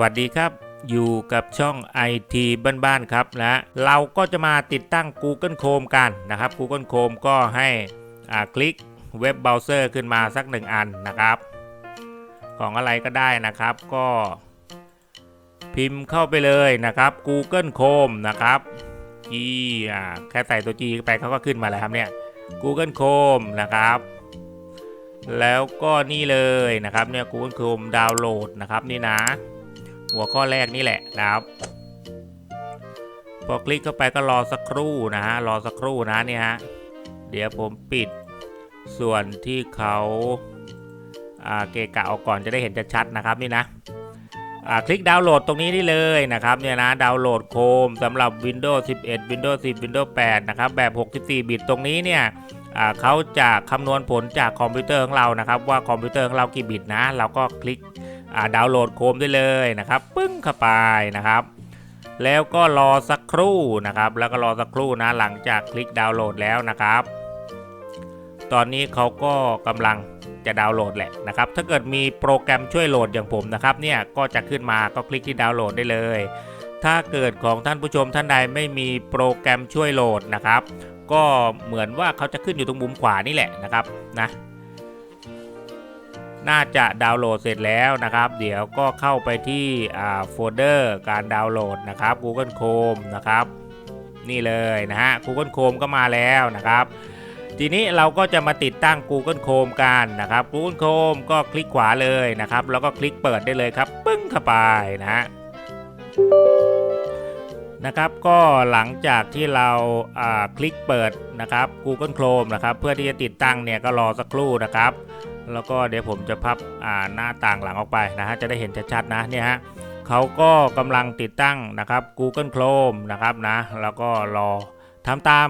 วัสดีครับ อยู่กับช่อง IT บ้านๆครับนะเราก็จะมาติดตั้ง Google Chrome กันนะครับ Google Chrome ก็ให้คลิกเว็บเบราว์เซอร์ขึ้นมาสักหนึ่งอันนะครับ ของอะไรก็ได้นะครับก็พิมพ์เข้าไปเลยนะครับ Google Chrome นะครับ G อ่าแค่ใส่ตัว G ไปเขาก็ขึ้นมาแล้วครับเนี่ย Google Chrome นะครับ แล้วก็นี่เลยนะครับเนี่ย Google Chrome ดาวน์โหลดนะครับนี่นะ หัวข้อแรกนี่แหละนะครับพอคลิกเข้าไปก็รอสักครู่นะฮะรอสักครู่นะเนี่ยฮะเดี๋ยวผมปิดส่วนที่เขาอ่าเกะกะออกก่อนจะได้เห็นชัดๆนะครับนี่นะอ่าคลิกดาวน์โหลดตรงนี้ได้เลยนะครับเนี่ยนะดาวน์โหลดโคมสำหรับ Windows 11 Windows 10 Windows 8 นะครับ แบบ 64 บิตตรงนี้เนี่ยอ่าเขาจะคำนวณผลจากคอมพิวเตอร์ของเรานะครับ ว่าคอมพิวเตอร์ของเรากี่บิตนะ เราก็คลิก ดาวน์โหลดโคมได้เลยนะครับปึ้งเข้าไปนะครับ แล้วก็รอสักครู่นะครับ แล้วก็รอสักครู่นะหลังจากคลิกดาวน์โหลดแล้วนะครับ ตอนนี้เขาก็กำลังจะดาวน์โหลดแหละนะครับ ถ้าเกิดมีโปรแกรมช่วยโหลดอย่างผมนะครับเนี่ยก็จะขึ้นมาก็คลิกที่ดาวน์โหลดได้เลย ถ้าเกิดของท่านผู้ชมท่านใดไม่มีโปรแกรมช่วยโหลดนะครับ ก็เหมือนว่าเขาจะขึ้นอยู่ตรงมุมขวานี่แหละนะครับนะ น่าจะดาวน์โหลดเสร็จแล้วนะครับ เดี๋ยวก็เข้าไปที่โฟลเดอร์การดาวน์โหลดนะครับ Google Chrome นะครับ นี่เลยนะฮะ Google Chrome ก็มาแล้วนะครับ ทีนี้เราก็จะมาติดตั้ง Google Chrome กันนะครับ Google Chrome ก็คลิกขวาเลยนะครับ แล้วก็คลิกเปิดได้เลยครับ ปึ้งเข้าไปนะฮะนะครับก็หลังจากที่เราอ่าคลิกเปิดนะครับ Google Chrome นะครับ เพื่อที่จะติดตั้งเนี่ยก็รอสักครู่นะครับ แล้วก็เดี๋ยวผมจะพับหน้าต่างหลังออกไปนะฮะจะได้เห็นชัดๆนะเนี่ยฮะเขาก็กำลังติดตั้งนะครับ Google Chrome นะครับนะแล้วก็รอทำตาม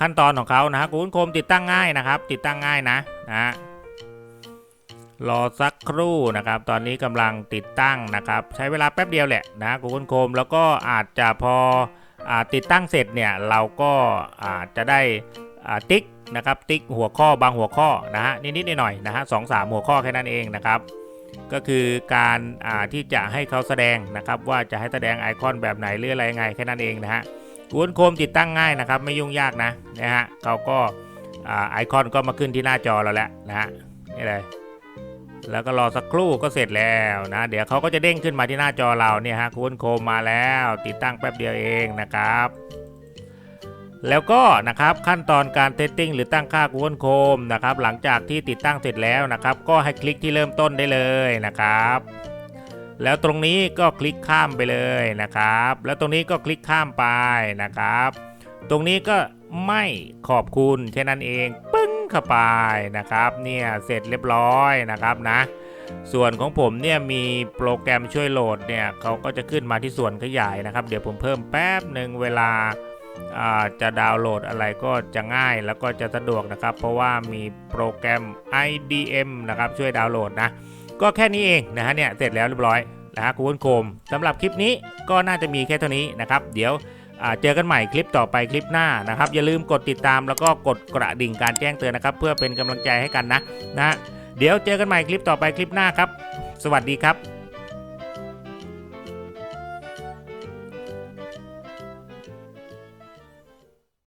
ขั้นตอนของเขานะฮะ Google Chrome ติดตั้งง่ายนะครับ ติดตั้งง่ายนะนะรอสักครู่นะครับ ตอนนี้กำลังติดตั้งนะครับ ใช้เวลาแป๊บเดียวแหละนะ Google Chrome แล้วก็อาจจะพออติดตั้งเสร็จเนี่ยเราก็อาจจะได้ ติ๊กนะครับติ๊กหัวข้อบางหัวข้อนะฮะนิดๆหน่อยๆนะฮะสองสามหัวข้อแค่นั้นเองนะครับ ก็คือการที่จะให้เขาแสดงนะครับ ว่าจะให้แสดงไอคอนแบบไหนหรืออะไรยังไงแค่นั้นเองนะฮะ Google Chrome ติดตั้งง่ายนะครับ ไม่ยุ่งยากนะนะฮะเขาก็ไอคอนก็มาขึ้นที่หน้าจอเราแล้วนะฮะนี่เลยแล้วก็รอสักครู่ก็เสร็จแล้วนะ เดี๋ยวเขาก็จะเด้งขึ้นมาที่หน้าจอเราเนี่ยฮะคุณโคมมาแล้ว ติดตั้งแป๊บเดียวเองนะครับ แล้วก็นะครับขั้นตอนการเทสติ้งหรือตั้งค่า Google Chrome นะครับหลังจากที่ติดตั้งเสร็จแล้วนะครับ ก็ให้คลิกที่เริ่มต้นได้เลยนะครับ แล้วตรงนี้ก็คลิกข้ามไปเลยนะครับ แล้วตรงนี้ก็คลิกข้ามไปนะครับ ตรงนี้ก็ไม่ขอบคุณแค่นั้นเองปึ้งเข้าไปนะครับ เนี่ยเสร็จเรียบร้อยนะครับนะ ส่วนของผมเนี่ยมีโปรแกรมช่วยโหลดเนี่ยเขาก็จะขึ้นมาที่ส่วนขยายนะครับ เดี๋ยวผมเพิ่มแป๊บหนึ่งเวลาอ่า จะดาวน์โหลดอะไรก็จะง่ายแล้วก็จะสะดวกนะครับ เพราะว่ามีโปรแกรม IDM นะครับช่วยดาวน์โหลดนะ ก็แค่นี้เองนะฮะเนี่ยเสร็จแล้วเรียบร้อยนะฮะคุณโคมสำหรับคลิปนี้ก็น่าจะมีแค่เท่านี้นะครับ เดี๋ยวเจอกันใหม่คลิปต่อไปคลิปหน้านะครับ อย่าลืมกดติดตามแล้วก็กดกระดิ่งการแจ้งเตือนนะครับ เพื่อเป็นกำลังใจให้กันนะนะ เดี๋ยวเจอกันใหม่คลิปต่อไปคลิปหน้าครับ สวัสดีครับ